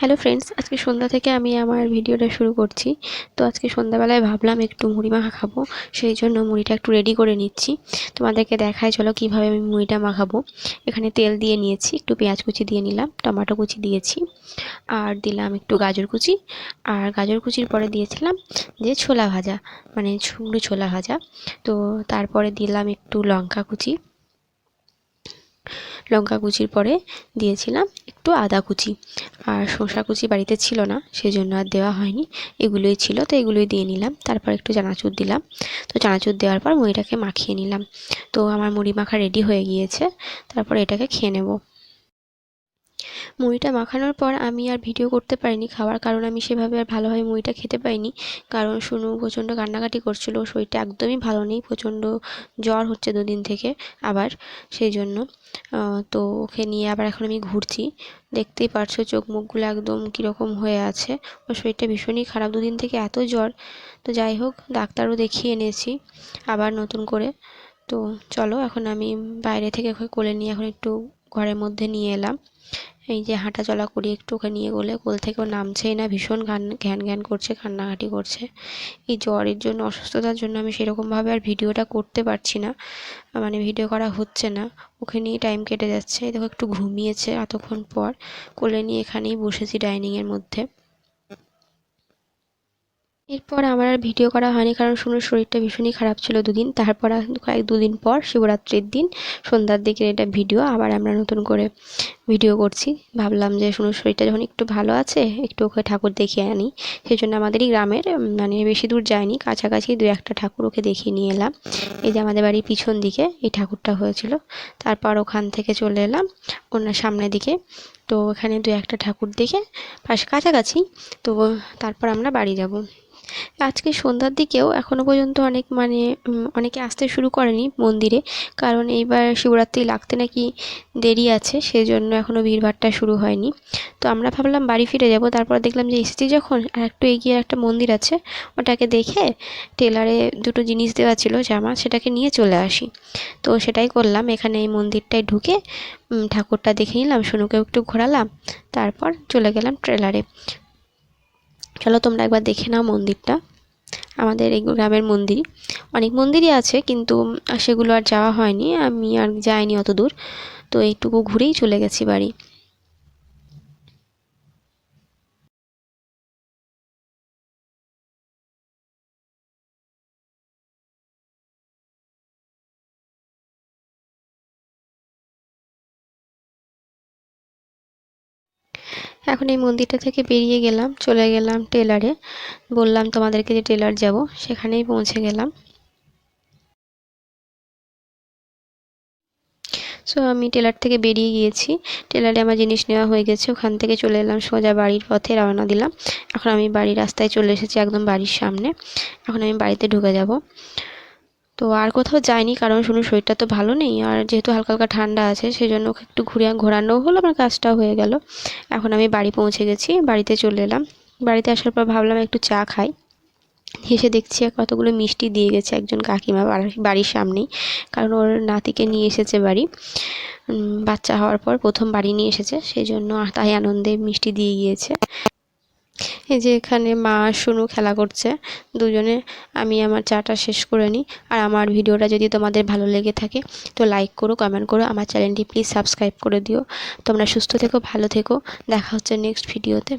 Hello friends আজকে সন্ধ্যা থেকে আমি আমার ভিডিওটা শুরু করছি। তো আজকে সন্ধ্যাবেলায় ভাবলাম একটু মুড়ি মাখা খাব, সেই জন্য মুড়িটা একটু রেডি করে নিচ্ছি। তোমাদেরকে দেখায় চলো কীভাবে আমি মুড়িটা মাখাবো। এখানে তেল দিয়ে নিয়েছি, একটু পেঁয়াজ কুচি দিয়ে নিলাম, টমেটো কুচি দিয়েছি, আর দিলাম একটু গাজর কুচি। আর গাজর কুচির পরে দিয়েছিলাম যে ছোলা ভাজা মানে শুকনো ছোলা ভাজা। তো তারপরে দিলাম একটু লঙ্কা কুচি। লঙ্কা কুচির পরে দিয়েছিলাম একটু আদা কুচি। আর শসা কুচি বাড়িতে ছিল না, সেজন্য আর দেওয়া হয়নি। এগুলোই ছিল, তো এগুলোই দিয়ে নিলাম। তারপর একটু চানাচুর দিলাম। তো চানাচুর দেওয়ার পর মুড়িটাকে মাখিয়ে নিলাম। তো আমার মুড়ি মাখা রেডি হয়ে গিয়েছে। তারপর এটাকে খেয়ে নেব। মুড়িটা মাখানোর পর আমি আর ভিডিও করতে পারিনি খাওয়ার কারণ আমি সেভাবে আর ভালোভাবে মুড়িটা খেতে পাইনি কারণ শুনু প্রচণ্ড কান্নাকাটি করছিল, শরীরটা একদমই ভালো নেই, প্রচণ্ড জ্বর হচ্ছে দুদিন থেকে আবার সেই জন্য। তো ওকে নিয়ে আবার এখন আমি ঘুরছি। দেখতেই পারছ চোখ মুখগুলো একদম কীরকম হয়ে আছে। ওর শরীরটা ভীষণই খারাপ, দুদিন থেকে এত জ্বর। তো যাই হোক, ডাক্তারও দেখিয়ে এনেছি আবার নতুন করে। তো চলো এখন আমি বাইরে থেকে কোলে নিয়ে এখন একটু ঘরের মধ্যে নিয়ে এলাম। এই যে হাঁটা চলা করি, একটু ওকে নিয়ে গেলে কোল থেকেও নামছেই না, ভীষণ ঘান, ঘ্যান ঘ্যান করছে, কান্নাকাটি করছে। এই জ্বরের জন্য, অসুস্থতার জন্য আমি সেরকমভাবে আর ভিডিওটা করতে পারছি না। মানে ভিডিও করা হচ্ছে না। ওকে নিয়ে টাইম কেটে যাচ্ছে। দেখো, একটু ঘুমিয়েছে এতক্ষণ পর। কোলে নিয়ে এখানেই বসেছি ডাইনিংয়ের মধ্যে। এরপর আমার আর ভিডিও করা হয়নি, কারণ শুনুর শরীরটা ভীষণই খারাপ ছিল দুদিন। তারপর কয়েক দুদিন পর শিবরাত্রির দিন, সন্ধ্যার দিকে এটা ভিডিও, আবার আমরা নতুন করে ভিডিও করছি। ভাবলাম যে শুনুর শরীরটা যখন একটু ভালো আছে, একটু ওকে ঠাকুর দেখিয়ে আনি। সেই জন্য আমাদেরই গ্রামের মানে বেশি দূর যায়নি, কাছাকাছি দু একটা ঠাকুর ওকে দেখিয়ে নিয়ে এলাম। এই যে আমাদের বাড়ির পিছন দিকে এই ঠাকুরটা হয়েছিল। তারপর ওখান থেকে চলে এলাম ওনার সামনের দিকে। তো ওখানে দু একটা ঠাকুর দেখে পাশে কাছাকাছি, তো তারপর আমরা বাড়ি যাব। আজকে সন্ধ্যার দিকেও এখনও পর্যন্ত অনেক মানে অনেকে আসতে শুরু করেনি মন্দিরে। কারণ এইবার শিবরাত্রি লাগতে নাকি দেরি আছে, সেজন্য এখনও ভিড়ভাড়টা শুরু হয়নি। তো আমরা ভাবলাম বাড়ি ফিরে যাব, তারপর দেখলাম যে এসেছি যখন, আর একটু এগিয়ে একটা মন্দির আছে, ওটাকে দেখে টেলারে দুটো জিনিস দেওয়া ছিল, জামা, সেটাকে নিয়ে চলে আসি। তো সেটাই করলাম, এখানে এই মন্দিরটায় ঢুকে ঠাকুরটা দেখে নিলাম, সোনুকেও একটু ঘোরালাম, তারপর চলে গেলাম ট্রেলারে। চলো তোমরা একবার দেখে নাও মন্দিরটা। আমাদের এই গ্রামের মন্দির। অনেক মন্দিরই আছে, কিন্তু সেগুলো আর যাওয়া হয়নি। আমি আর যাইনি অত দূর। তো এইটুকু ঘুরেই চলে গেছি বাড়ি। এখন এই মন্দিরটা থেকে বেরিয়ে গেলাম, চলে গেলাম টেলারে। বললাম তোমাদেরকে যে টেলার যাব, সেখানেই পৌঁছে গেলাম। সো আমি টেলার থেকে বেরিয়ে গিয়েছি। টেলারে আমার জিনিস নেওয়া হয়ে গেছে, ওখান থেকে চলে এলাম সোজা বাড়ির পথে রওনা দিলাম। এখন আমি বাড়ির রাস্তায় চলে এসেছি একদম বাড়ির সামনে। এখন আমি বাড়িতে ঢুকে যাব। তো আর কোথাও যাইনি, কারণ শুনুন, শরীরটা তো ভালো নেই, আর যেহেতু হালকা হালকা ঠান্ডা আছে সেই জন্য ওকে একটু ঘুরে ঘোরানো হলো, আমার কাজটাও হয়ে গেল। এখন আমি বাড়ি পৌঁছে গেছি, বাড়িতে চলে এলাম। বাড়িতে আসার পর ভাবলাম একটু চা খাই। হেসে দেখছি কতগুলো মিষ্টি দিয়ে গেছে একজন কাকিমা বাড়ির সামনেই, কারণ ওর নাতিকে নিয়ে এসেছে বাড়ি। বাচ্চা হওয়ার পর প্রথম বাড়ি নিয়ে এসেছে সেই জন্য তাই আনন্দে মিষ্টি দিয়ে গিয়েছে। এই যে এখানে মা শুনু খেলা করছে। দুজনে, আমি আমার চাটা শেষ করে নিই। আর আমার ভিডিওটা যদি তোমাদের ভালো লেগে থাকে, তো লাইক করো কমেন্ট করো, আমার চ্যানেলটি প্লিজ সাবস্ক্রাইব করে দিও। তোমরা সুস্থ থেকো, ভালো থেকো। দেখা হচ্ছে নেক্সট ভিডিওতে